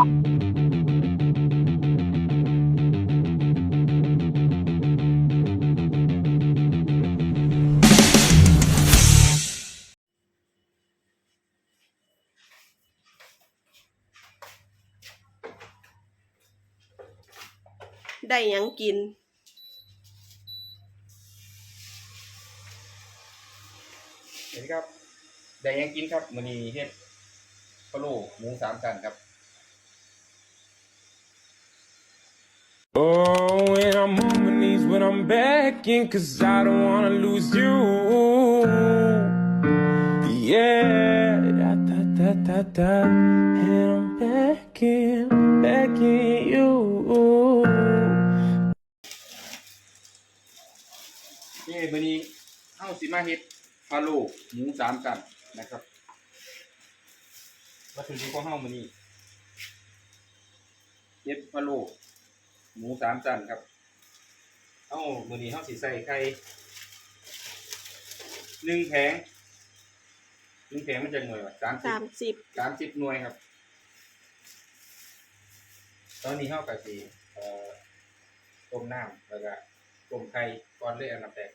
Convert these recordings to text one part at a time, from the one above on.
ได้ยังกิน สวัสดีครับ ได้ยังกินครับมื้อนี้เฮ็ดพะโล้หมูสามชั้นครับ Oh, when I'm on my knees, when I'm begging, cause I don't wanna lose you. Yeah, da da da da da. And I'm begging, begging you. เอ้มื้อนี้เฮาสิมาเฮ็ดพะโล้หมูสามชั้นนะครับวัตถุดิบของเฮามื้อนี้เฮ็ดพะโล้ หมูสามชั้นครับเฮามื้อนี้เฮาสิใส่ไข่หนึ่งแผงหนึ่งแผงมันจะหน่วยว่า30สามสิบสามสิบหน่วยครับ ตอนนี้เท่ากับสีเอ่อต้มน้ำแล้วก็ต้มไข่ก่อนเลยอันดับแรก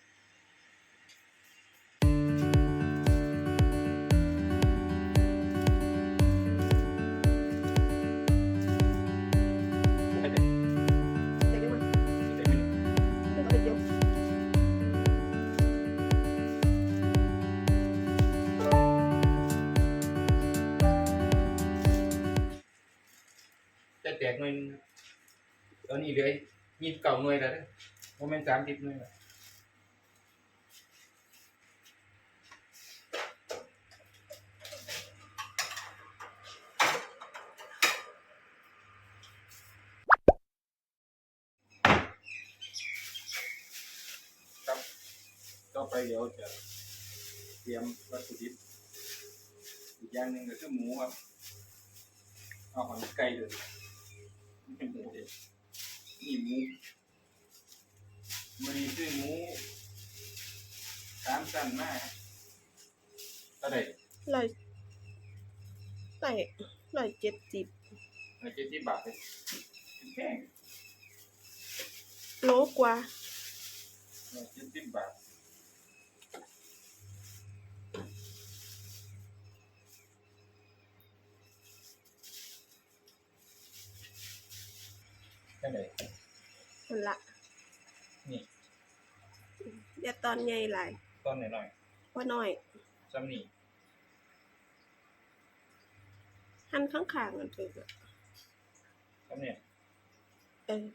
แตกหน่วยหนึงครับตอนนี้เหลือยี่สิบเก้าหน่วยแล้วเด้อโมเมนต์สามสิบหน่วยแล้วครับต่อไปเดี๋ยวจะเตรียมวัตถุดิบอีกอย่างหนึ่งก็คือหมูครับเอาของไก่เลย นี่เป็นหมูเด็ดนี่หมูมันคือหมูสามชั้นมากเท่าไหร่ร้อยร้อยร้อยเจ็ดสิบร้อยเจ็ดสิบบาทเลยแพงโลกว่าร้อยเจ็ดสิบบาท เท่าไหร่มันละนี่อย่าตอนใหญ่หลายต้นหน่อยว่าน้อยๆซ้ำนี่หันข้างๆกันเถอะซ้ำเนี่ย เออ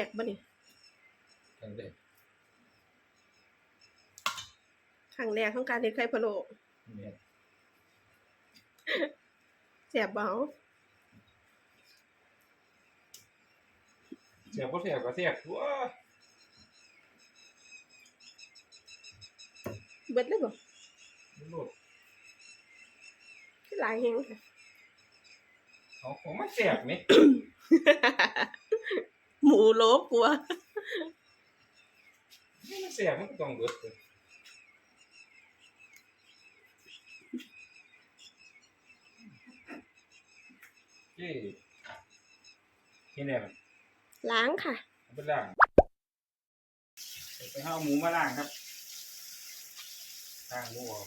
ครั้งแรกบ่นี่ครั้งแรกของการเฮ็ดไข่พะโล้แซ่บบ่เฮาเสียบก็เสียบก็เสียบว้าเบิดเลยบ่โหลดคือหลายแฮงค่ะ เอาของมาเสียบไหม หมูโลกกว่าไม่มาเสียบมันก็ต้องเบิดเลยเจ๊ที่ไหนมันล้างค่ะเอาไปล่างไปเอาหมูมาล่างครับล่างหมูออก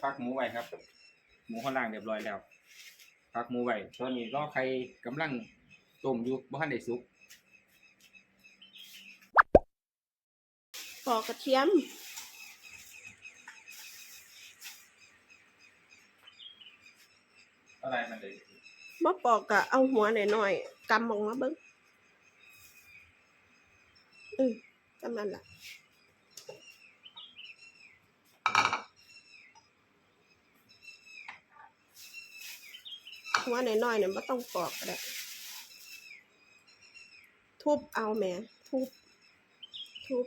เจ๊แล้วพักหมูไว้ครับ หมูข้างล่างเรียบร้อยแล้วพักหมูไว้ตอนนี้รอไข่กำลังต้มอยู่บ่ทันได้สุกปอกกระเทียมอะไรมันเลยบ่ปอกก็เอาหัวหน่อยๆกำออกมาเบิ่งอืมจำนั้นล่ะ หัวหน่อยๆเนี่ยไม่ต้องปอกก็ได้ทุบเอาแหม่ทุบ ทุบ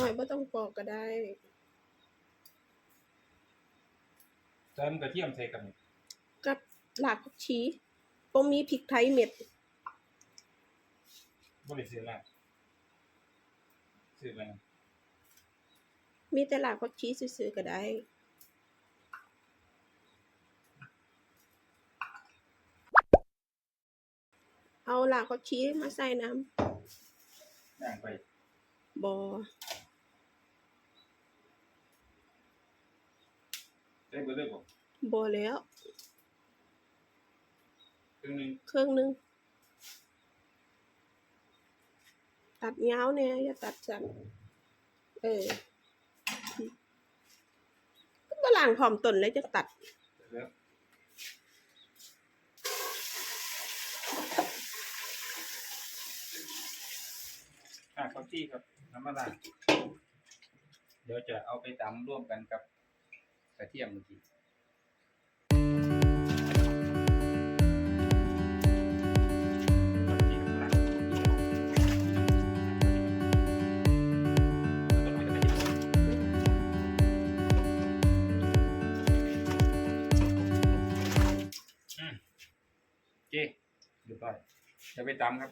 น่อยๆบ่ต้องปอกก็ได้ เติมกระเทียมใส่กันกับหลากผักชีบ่มีพริกไทยเม็ดบ่ได้ซื้อมาซื้อมามีแต่หลากผักชีซื่อๆก็ได้เอาหลากผักชีมาใส่น้ย่างไปำบ่ ใส่เบอร์เลยบ่บ่แล้ว ครึ่งหนึงเครื่องหนึง ตัดยาวเนี่ย อย่าตัดสั้นเออก็บ่ล้างพร้อมต้นเลยจะตัดแล้วอะครับที่ครับน้ำมันละเดี๋ยวจะเอาไปตำร่วมกันกับก ระเทียมเมื่อกี้อืมโอเคเรียบร้อยจะไปตำครับ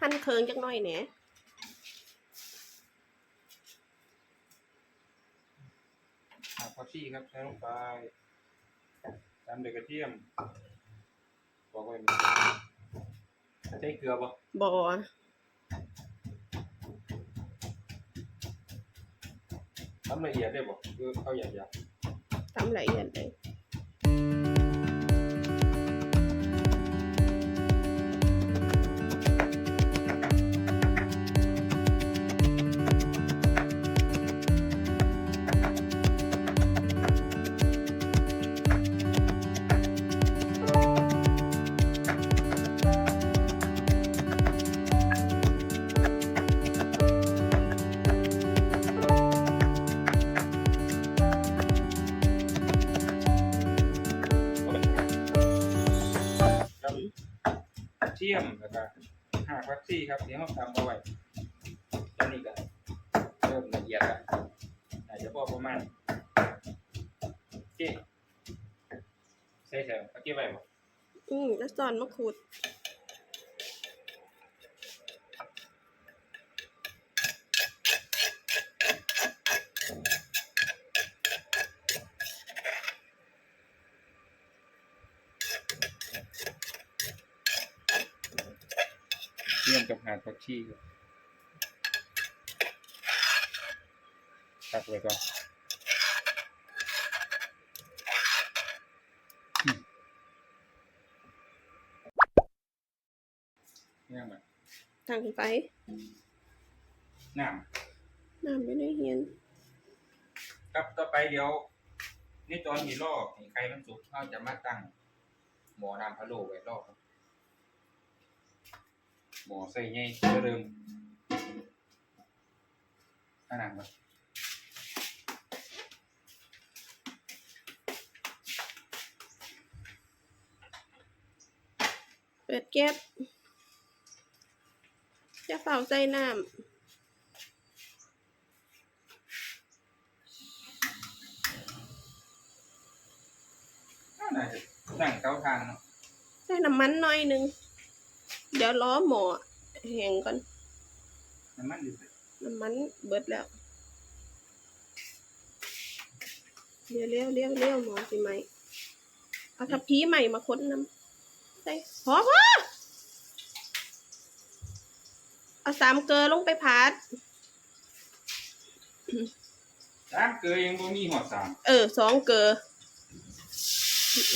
หั่นเคิงจักหน่อยแหน่หั กผักชีครับใส่ลงไปตามด้วยกระเทียมบอกไว้มันใส่เกลือบ่บ่ทำละเอียดได้บ่คือเขาหยาบทำละเอียดเลย มแล้วซอนมะขูดเทียมกับหักผักชีครับตักไว้ก่อนอืมเนี่ยมัน ทางไปน้น้ำอยู่ในเฮียนำครับต่อไปเดี๋ยวนี่ตอนที่ลอกให้ไข่มันสุกเราจะมาตั้ง หมอน้ำพะโล้ไว้รอบครับหมอใส่ไงเท่าเดิมขนาดแบบเปิดแก๊ส จะเฝ้าใส่น้น่าจะตั้งเก้าทางเนาะำใส่น้ำมันหน่อยหนึง เดี๋ยวล้อหมอแห้งก่อน น้ำมันดิบน้ำมันเบิดแล้วเลี้ยวเลี้ยวเลี้ยวเลี้ยวหมอสิไหมเอาทับพีใหม่มาค้นน้ำใส่พอพอ เอาสามเกลือลงไปผัด สามเกลือยังบ่มีหอดสามเออสองเกลือ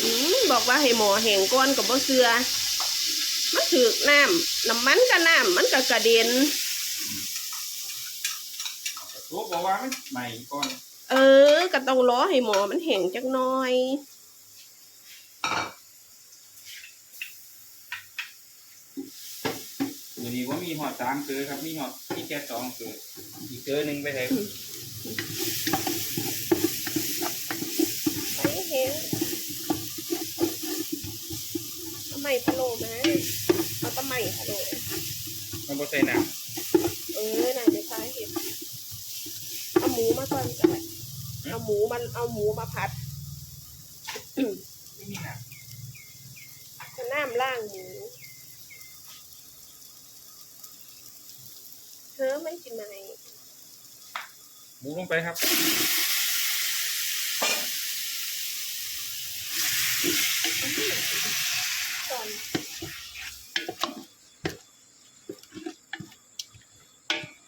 อืมบอกว่าให้หมอแห้งก้อนกับบ่เสือมันถือกน้ำน้ำมันกับน้ำมันก็กระเด็น ตัวบอกว่ามันใหม่ก่อน เออก็ต้องรอให้หมอมันแห้งจักหน่อย มือนี้ว่ามีหอดสามเกลือครับ มีหอดมีแค่สองเกลืออีกเกลือหนึ่งไปไหนไปเห็นเอาใหม่พะโล้มาเอาตะใหม่พะโล้มันบ่ใส่น้เออน่ะเดี๋ยวพาเห็นเอาหมูมาก่อนก็ได้เอาหมูมันเอาหมูมาผัดำไม่มีน้ก็น้ำล่างหมู เธอไม่กินไหมำหมูลงไปครับก่อน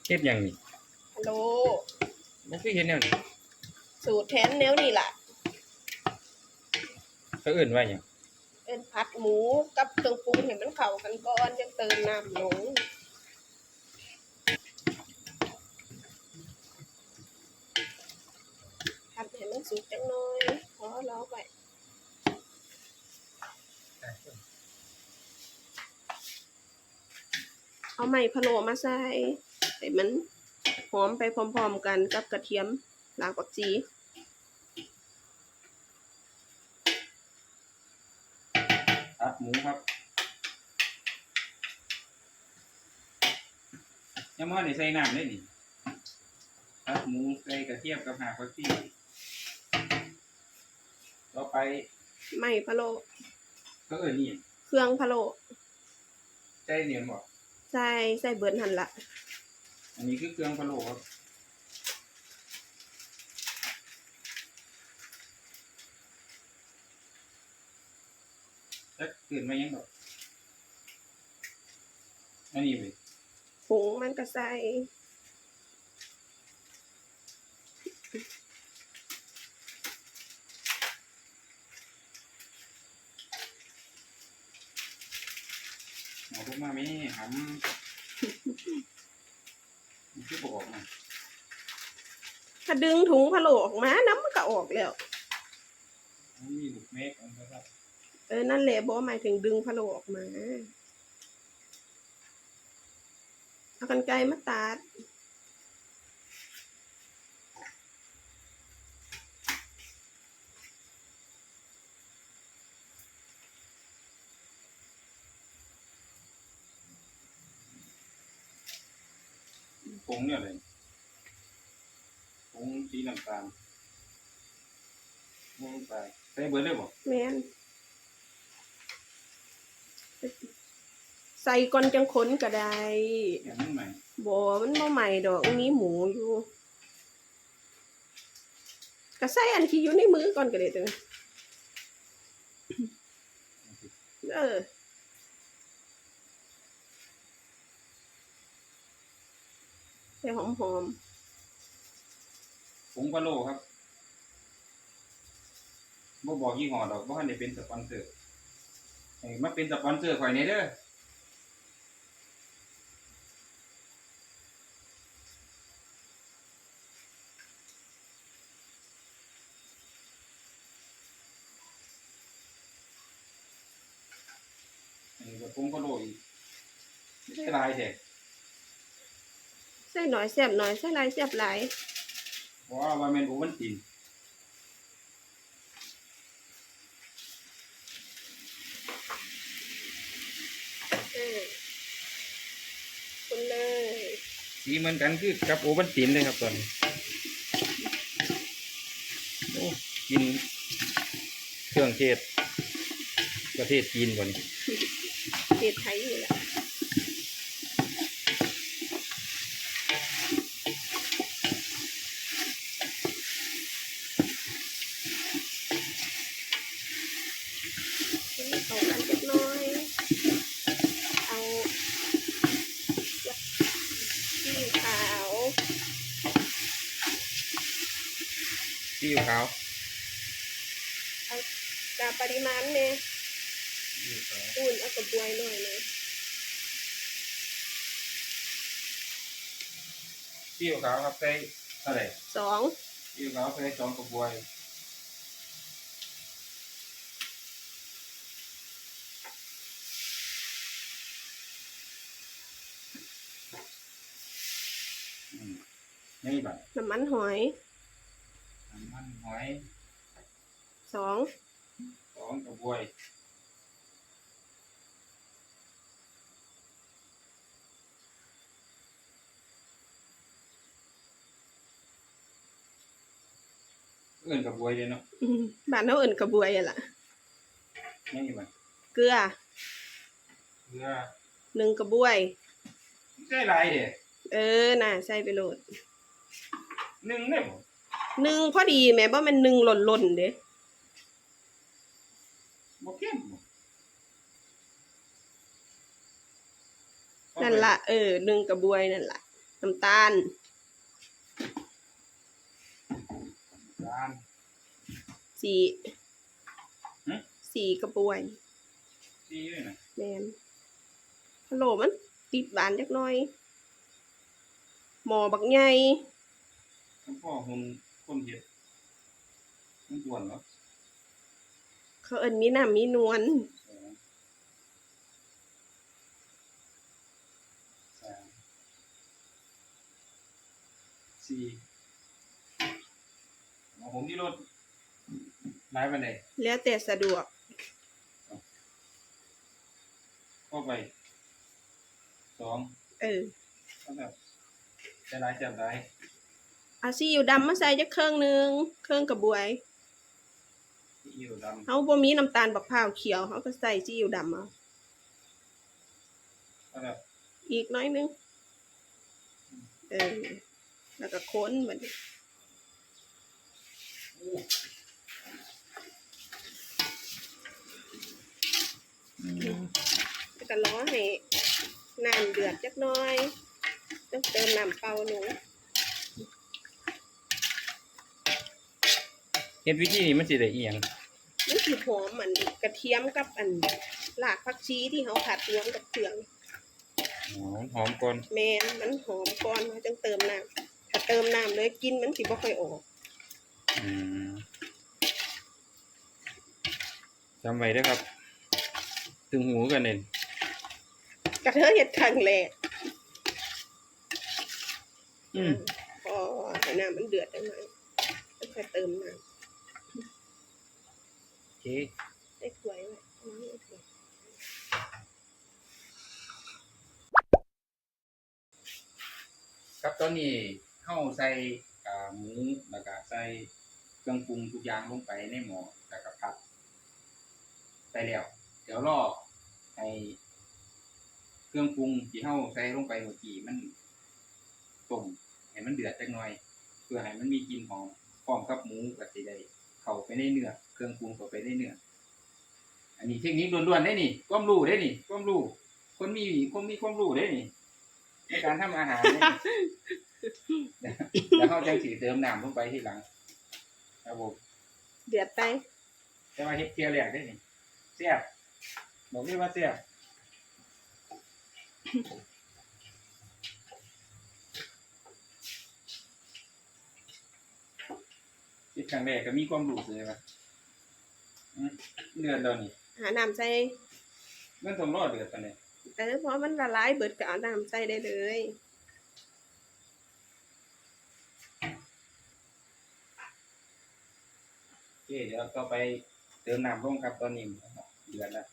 เฮ็ดหยังนี่ฮัลโหลบ่เคยเห็นแนวนี้สูตรแทนแนวนี่ล่ะ เขาเอิ้นว่าหยัง เป็นผัดหมูกับเครื่องปรุงให้มันเข้ากันก่อนจะเติมน้ำลงผัดให้มันสุกจังหน่อยพอรอไปเอา ไม้พะโล้มาใส่ให้มันหอมไปพร้อมๆกันกับกระเทียมรากผักชีตัดหมูครับยังบ่ได้ใส่น้ำเลยนี่ตัดหมูใส่กระเทียมกับหากผักชีต่อไปไม้พะโล้ก็เอิ้นนี่เครื่องพะโล้ใจเนียนบ่ ใส่ใส่เบิร์นหันละอันนี้คือเครื่องพะโล้ครับจักตื่นมายังดอกอันนี้เว้ยผงมันก็ใส่ หมอพว กมาไม่หำมันคือบอกมาถ้าดึงถุงพะโล้ออกมา น้ำมันก็ออกแล้ว มันมีลูกเมฆมันก็แบบเออ นั่นแหละบอกหมายถึงดึงพะโล้ออกมา เอากันไกรมาตัด งเนี่ยเลยผงสีน้ำตาลลงไปใส่เบิร์ดเลยบอกแม่นใส่ก่อนจังค้นก็ได้อย่างนั้นใหม่บ่มันบ่ใหม่ดอกมีหมูอยู่ก็ใส่อันที่อยู่ในมือก่อนก็ได้ตัวนี้เออ ใส่หอมหอมผงพะโล้ครับบ่บอกยี่ห้อดอกบ่ทันได้เป็นสปอนเซอร์ให้มาเป็นสปอนเซอร์ข่อยในเด้ออันนี้ก็ปรุงก็โรยอีกไม่ใช่ลายแท้ใส่ห น่อยแซ่บหน่อยใส่หลายแซ่บหลายเพราะว่ามันเป็นโอวันตินเออคนเลยสีเหมือนกันคือกับโอวันตินเลยครับตอนนี้โอ้กินเครื่องเทศประเทศจีนก่อนนี้เทศไทยนี่แหละเอากันเล็กน้อย เอาที่ขาว ซี อิ๊วขาวกาปริมาณเนี่ยซีอิ๊วขาวอุ่นเอากระบวยหน่อยนะซีอิ๊วขาวครับใส่เท่าไหร่สองซีอิ๊วขาวใส่สองกระบวยอืมนี่บัตรน้ำมันหอยน้ำมัน หอยสองสองกระบวยเอื่นกระบวยเลยเนาะอืมบ้านเราเอิ่นกระบวยอะล่ะนี่บัตรเกลือเพื่อหนึ่งกระบวยใส่ลายเด้เออน่ะใส่ไปโหลด หนึ่งเนี่ยบ่ หนึ่งพอดีแม่บ่แม่นหนึ่งหล่นหล่นๆเด้บ่เข้มบ่นั่นละเออหนึ่งกระบวยนั่นละน้ำตาลจานสี่หึสี่กระบวยซีด้วยนะแมนฮัลโหลมันติดหวานจักหน่อย หมอบักใหญ่ แล้วพ่อคน คนเฮ็ดมันกวนเหรอเขาเอิ้นมีน้ำมีนวลสองสามสี่เอาผมที่รถไล่ไปไหนแล้วแต่สะดวกก็ไปสองเออก็แบบจะไล่จะไล่ เอาซีอิ๊วดำมาใส่จักเครื่องหนึงเครื่องกระบวยซีอิ๊วดำเฮาบ่มีน้ำตาลบักพร้าวเขียวเฮาก็ใส่ซีอิ๊วดำเอาก็แบบอีกน้อยหนึงเออแล้วก็ค้นบัดนี้โอ้แล้วก็รอให้น้ำเดือดจักหน่อย ต้องเติมน้ำเปล่าลง เฮ็ดวิธีนี้มันสิได้อีหยังมันสิหอมมันกระเทียมกับอันรากผักชีที่เขาผัดรวมกับเครื่องอ๋อหอมก่อนแมนมันหอมก่อนเขาจึงเติมน้ำถ้าเติมน้ำเลยกินมันสิบ่ค่อยออกอืมจำไว้เด้อครับถึงหูกันเน่นกระเทยเห็ดครั้งแรกอืมพอให้น้ำมันเดือดจังหน่อยแล้วค่อยเติมน้โอ เคำได้ถ้วยไว้เอาไว้ในถ้วยครับตอนนี้เข้าใส่อ่าหมูแล้วก็ใส่เครื่องปรุงทุกอย่างลงไปในหม้อแล้วก็ผัดไปแล้วเดี๋ยวรอให้เครื่องปรุงที่เข้าใส่ลงไปเมื่อกี้มันต้มให้มันเดือดจักหน่อย เพื่อให้มันมีกลิ่นหอมพร้อมกับหมูก็สิได้เข้าไปในเนื้อ เครื่องปรุงเข้าไปในเนื้ออันนี้เทคนิคล้วนๆได้นี่ความรู้ได้นี่ความรู้คนมีคนมีความรู้ได้นี่ในการทำอาหารเนี่ยแล้วเขาจังสีเติมน้ำลงไปทีหลังครับผมเดือดไปแต่ว่าเฮ็ดเกียร์แรกได้นี่เสียบบอกเลยว่าเสียบเฮ็ดครั้งแรกก็มีความรู้เลยว่าอืม เดือนเดียวนี่หาน้ำใส่เงินสมรอเดือดปานนี้เออเพราะมันละลายเบิดก็เอาน้ำใส่ได้เลยโอเคเดี๋ยวต่อไปเติมน้ำลงครับตอนนี้เดือดแล้ว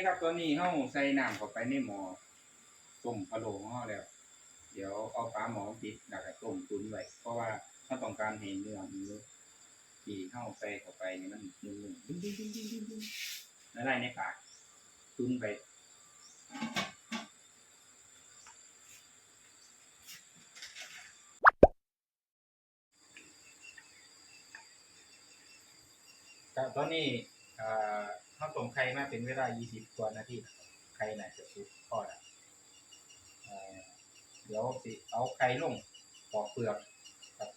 คครับตอนนี้เฮาใส่น้ำเข้าไปในหม้อต้มพะโล้ของเฮาแล้ว เดี๋ยวเอาฝาหม้อปิดแล้วก็ต้มตุนไว้เพราะว่าเราต้องการให้เนื้อหมูที่เฮาใส่เข้าไปนี่มันนุ่มๆดิ้งๆๆๆละลายในปากตุนไปตอนนี้ อ่าข้าวต้มไข่มาเป็นเวลา 20 กว่านาทีนะครับไข่น่าจะสุกพอแล้วอ่าเดี๋ยวสิเอาไข่ลงปอกเปลือกครับ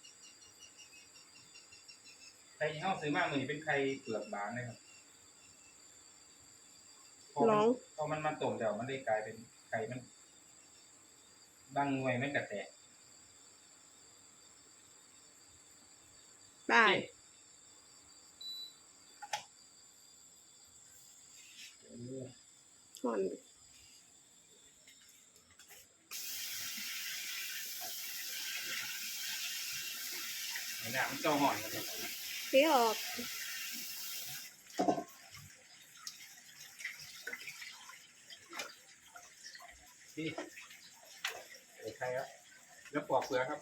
ไข่ที่เฮาซื้อมามื้อนี้เป็นไข่เปลือกบางนะครับพอมันลองพอมันมาต้มแล้วมันได้กลายเป็นไข่มันบางหน่วยมันกระแตกได้ โอ้ ห่อนเห็นไมมันเจ้าห่อนกันเลยออกพี่ใส่ไข่ครับแล้วปอกเปลือกครับ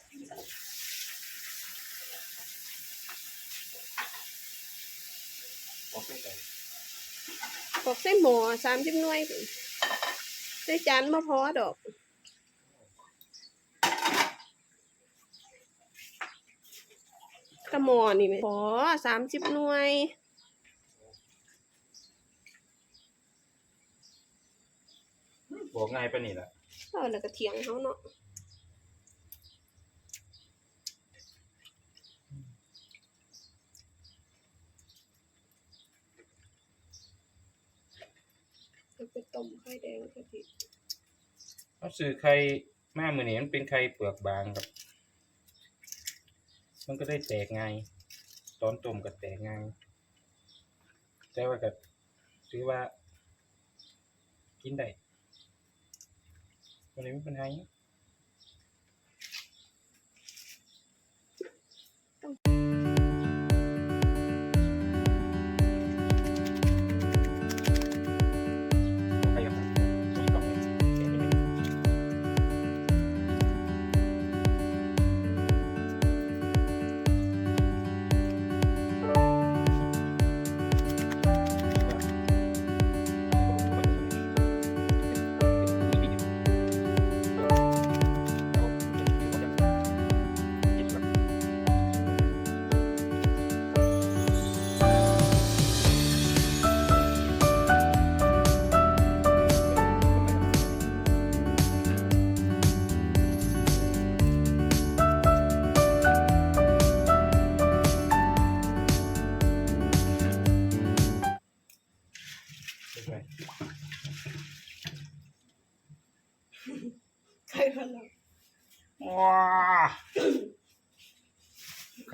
ปอกใส่ไก่ ปอกใส่หม้อสามสิบหน่วยพุ่นใส่จานมาพอดอกกระหมอนี่ไหมพอสามสิบหน่วยบอกง่ายปะนี่แหละเออแล้วก็เถียงเขาเนาะเอาไปต้มไข่แดงกะทิ เขาซื้อไข่แม่มือนี้มันเป็นไข่เปลือกบางครับ มันก็ได้แตกง่ายตอนต้มก็แตกง่ายแต่ว่าก็ถือว่า กินได้วันนี้ไม่เป็นไรไป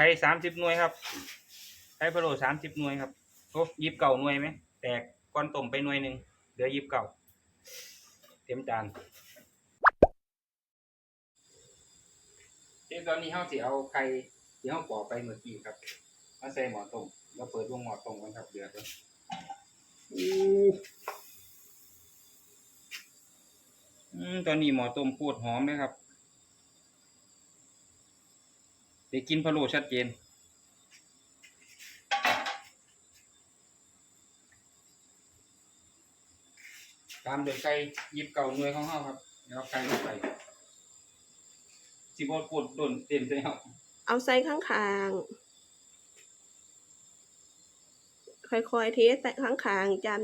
ไข่สามสิบหน่วยครับไข่พะโล้สามสิบหน่วยครับโอ้ยิบเก่าหน่วยไหมแตกก้อนต้มไปหน่วยหนึ่งเหลือยิบเก่าเต็มจานเดี๋ยวตอนนี้เฮาสิเอาไข่ที่เฮาปอกไปเมื่อกี้ครับมาใส่หม้อต้มแล้วเปิดวงหม้อต้มกันครับเดือดแล้วอืมตอนนี้หม้อต้มโคตรหอมเลยครับ ได้กินพะโล้ชัดเจน ตามโดยไก่ยิบเก่าหน่วยของเฮาครับเดี๋ยวเอาไก่ลงไปสิบ่กดโดนเต็มเลยครับเอาใส่ข้างคางค่อยๆเทใส่ข้างคางจัน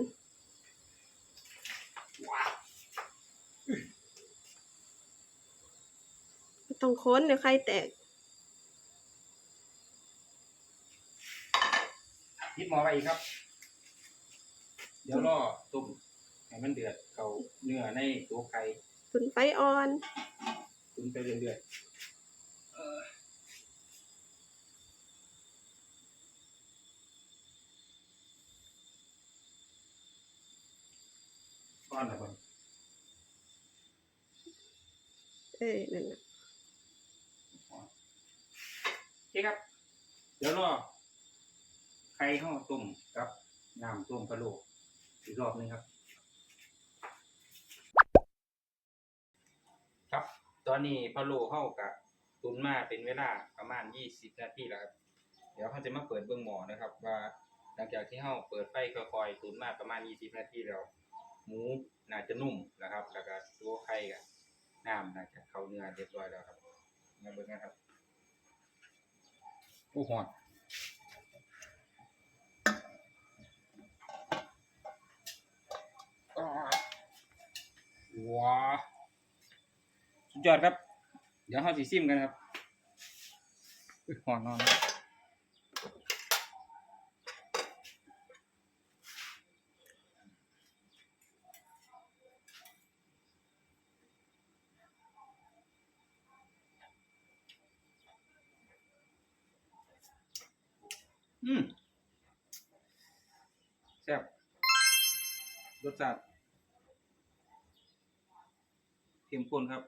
ต้องค้นเดี๋ยวไข่แตก ยิบหมอไปอีกครับ เดี๋ยวรอต้มให้มันเดือดเขาเนื้อในตัวไก่ขึ้นไฟอ่อน ตุนไปเรื่อยๆเออก้อนละคนเอ้ยนั่นน่ะโอเคครับ เดี๋ยวรอ ไข่ห้อต้มกับน้ำต้มกะโหลกอีกรอบหนึงครับ ครับ ตอนนี้พะโล้เข้ากับตุนมาเป็นเวลาประมาณ20นาทีแล้วครับเดี๋ยวเขาจะมาเปิดเบื้องหมอนะครับ ว่าหลังจากที่เขาเปิดไฟค่อยๆตุนมาประมาณ20นาทีแล้ว หมูน่าจะนุ่มนะครับ แล้วก็ตัวไข่กับน้ำน่าจะเข้าเนื้อเรียบร้อยแล้วครับมาเบิ่งกันครับโอ้หอนอ้า ว้าสุดยอดครับ เดี๋ยวเขาสิซิมกันครับอุ๊ยหอนนอนอืม รสชาติเข้มข้นครับ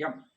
ย่ำ